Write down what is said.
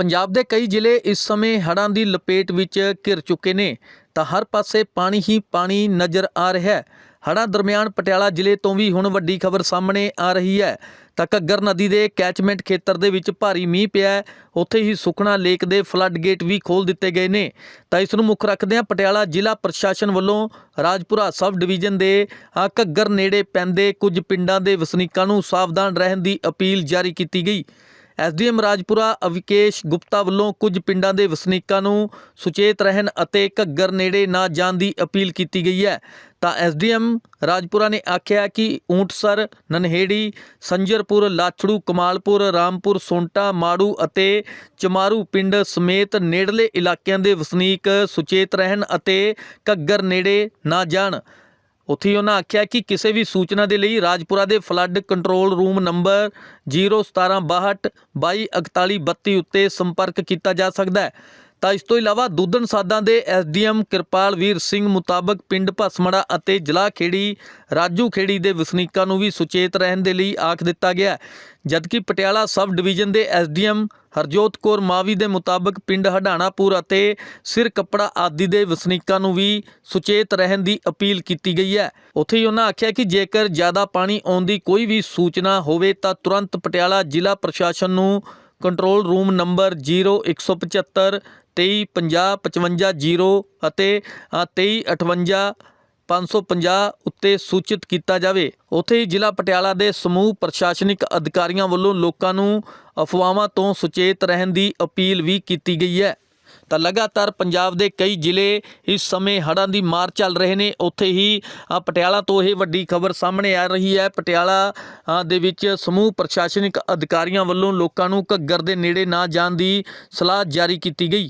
ਪੰਜਾਬ ਦੇ ਕਈ ਜ਼ਿਲ੍ਹੇ ਇਸ ਸਮੇਂ ਹੜ੍ਹਾਂ ਦੀ ਲਪੇਟ ਵਿੱਚ ਘਿਰ ਚੁੱਕੇ ਨੇ। ਤਾਂ ਹਰ ਪਾਸੇ ਪਾਣੀ ਹੀ ਪਾਣੀ ਨਜ਼ਰ ਆ ਰਿਹਾ ਹੈ। ਹੜ੍ਹਾਂ ਦਰਮਿਆਨ ਪਟਿਆਲਾ ਜ਼ਿਲ੍ਹੇ ਤੋਂ ਵੀ ਹੁਣ ਵੱਡੀ ਖਬਰ ਸਾਹਮਣੇ ਆ ਰਹੀ ਹੈ। ਤਾਂ ਘੱਗਰ ਨਦੀ ਦੇ ਕੈਚਮੈਂਟ ਖੇਤਰ ਦੇ ਵਿੱਚ ਭਾਰੀ ਮੀਂਹ ਪਿਆ ਹੈ। ਉੱਥੇ ਹੀ ਸੁਖਣਾ ਲੇਕ ਦੇ ਫਲੱਡ ਗੇਟ ਵੀ ਖੋਲ ਦਿੱਤੇ ਗਏ ਨੇ। ਤਾਂ ਇਸ ਨੂੰ ਮੁੱਖ ਰੱਖਦਿਆਂ ਪਟਿਆਲਾ ਜ਼ਿਲ੍ਹਾ ਪ੍ਰਸ਼ਾਸਨ ਵੱਲੋਂ ਰਾਜਪੁਰਾ ਸਬ ਡਿਵੀਜ਼ਨ ਦੇ ਘੱਗਰ ਨੇੜੇ ਪੈਂਦੇ ਕੁਝ ਪਿੰਡਾਂ ਦੇ ਵਸਨੀਕਾਂ ਨੂੰ ਸਾਵਧਾਨ ਰਹਿਣ ਦੀ ਅਪੀਲ ਜਾਰੀ ਕੀਤੀ ਗਈ। ਐਸਡੀਐਮ ਰਾਜਪੁਰਾ ਅਵਿਕੇਸ਼ ਗੁਪਤਾ ਵੱਲੋਂ ਕੁਝ ਪਿੰਡਾਂ ਦੇ ਵਸਨੀਕਾਂ ਨੂੰ ਸੁਚੇਤ ਰਹਿਣ ਅਤੇ ਘੱਗਰ ਨੇੜੇ ਨਾ ਜਾਣ ਦੀ ਅਪੀਲ ਕੀਤੀ ਗਈ ਹੈ। ਤਾਂ ਐਸਡੀਐਮ ਰਾਜਪੁਰਾ ਨੇ ਆਖਿਆ ਕਿ ਊਂਟਸਰ, ਨਨਹੇੜੀ, ਸੰਜਰਪੁਰ, ਲਾਛੜੂ, ਕਮਾਲਪੁਰ, ਰਾਮਪੁਰ, ਸੋਂਟਾ, ਮਾੜੂ ਅਤੇ ਚਮਾਰੂ ਪਿੰਡ ਸਮੇਤ ਨੇੜਲੇ ਇਲਾਕਿਆਂ ਦੇ ਵਸਨੀਕ ਸੁਚੇਤ ਰਹਿਣ ਅਤੇ ਘੱਗਰ ਨੇੜੇ ਨਾ ਜਾਣ। ਉੱਥੇ ਉਹਨਾਂ ਆਖਿਆ ਕਿ ਕਿਸੇ ਵੀ ਸੂਚਨਾ ਦੇ ਲਈ ਰਾਜਪੁਰਾ ਦੇ ਫਲੱਡ ਕੰਟਰੋਲ ਰੂਮ ਨੰਬਰ 01762 224132 ਉੱਤੇ ਸੰਪਰਕ ਕੀਤਾ ਜਾ ਸਕਦਾ ਹੈ। ਤਾਂ ਇਸ ਤੋਂ ਇਲਾਵਾ ਦੁੱਧਣ ਸਾਦਾਂ ਦੇ ਐਸਡੀਐਮ ਕਿਰਪਾਲ ਵੀਰ ਸਿੰਘ ਮੁਤਾਬਕ ਪਿੰਡ ਭਸਮੜਾ ਅਤੇ ਜ਼ਿਲ੍ਹਾ ਖੇੜੀ, ਰਾਜੂ ਖੇੜੀ ਦੇ ਵਸਨੀਕਾਂ ਨੂੰ ਵੀ ਸੁਚੇਤ ਰਹਿਣ ਦੇ ਲਈ ਆਖ ਦਿੱਤਾ ਗਿਆ ਜਦਕਿ ਪਟਿਆਲਾ ਸਬ ਡਿਵੀਜ਼ਨ ਦੇ ਐਸਡੀਐਮ ਹਰਜੋਤ ਕੌਰ ਮਾਵੀ ਦੇ ਮੁਤਾਬਕ ਪਿੰਡ ਹਡਾਣਾਪੁਰ ਅਤੇ ਸਿਰ ਕੱਪੜਾ ਆਦਿ ਦੇ ਵਸਨੀਕਾਂ ਨੂੰ ਵੀ ਸੁਚੇਤ ਰਹਿਣ ਦੀ ਅਪੀਲ ਕੀਤੀ ਗਈ ਹੈ। ਉੱਥੇ ਹੀ ਉਹਨਾਂ ਆਖਿਆ ਕਿ ਜੇਕਰ ਜ਼ਿਆਦਾ ਪਾਣੀ ਆਉਣ ਦੀ ਕੋਈ ਵੀ ਸੂਚਨਾ ਹੋਵੇ ਤਾਂ ਤੁਰੰਤ ਪਟਿਆਲਾ ਜ਼ਿਲ੍ਹਾ ਪ੍ਰਸ਼ਾਸਨ ਨੂੰ ਕੰਟਰੋਲ ਰੂਮ ਨੰਬਰ 0175 235055 ਅਤੇ ਅ, 2358 550 ਉੱਤੇ ਸੂਚਿਤ ਕੀਤਾ ਜਾਵੇ। ਉੱਥੇ ਹੀ ਜ਼ਿਲ੍ਹਾ ਪਟਿਆਲਾ ਦੇ ਸਮੂਹ ਪ੍ਰਸ਼ਾਸਨਿਕ ਅਧਿਕਾਰੀਆਂ ਵੱਲੋਂ ਲੋਕਾਂ ਨੂੰ ਅਫਵਾਹਾਂ ਤੋਂ ਸੁਚੇਤ ਰਹਿਣ ਦੀ ਅਪੀਲ ਵੀ ਕੀਤੀ ਗਈ ਹੈ। ਤਾਂ ਲਗਾਤਾਰ ਪੰਜਾਬ ਦੇ ਕਈ ਜ਼ਿਲ੍ਹੇ ਇਸ ਸਮੇਂ ਹੜ੍ਹਾਂ ਦੀ ਮਾਰ ਚੱਲ ਰਹੇ ਨੇ। ਉੱਥੇ ਹੀ ਪਟਿਆਲਾ ਤੋਂ ਇਹ ਵੱਡੀ ਖਬਰ ਸਾਹਮਣੇ ਆ ਰਹੀ ਹੈ। ਪਟਿਆਲਾ ਦੇ ਵਿੱਚ ਸਮੂਹ ਪ੍ਰਸ਼ਾਸਨਿਕ ਅਧਿਕਾਰੀਆਂ ਵੱਲੋਂ ਲੋਕਾਂ ਨੂੰ ਘੱਗਰ ਦੇ ਨੇੜੇ ਨਾ ਜਾਣ ਦੀ ਸਲਾਹ ਜਾਰੀ ਕੀਤੀ ਗਈ।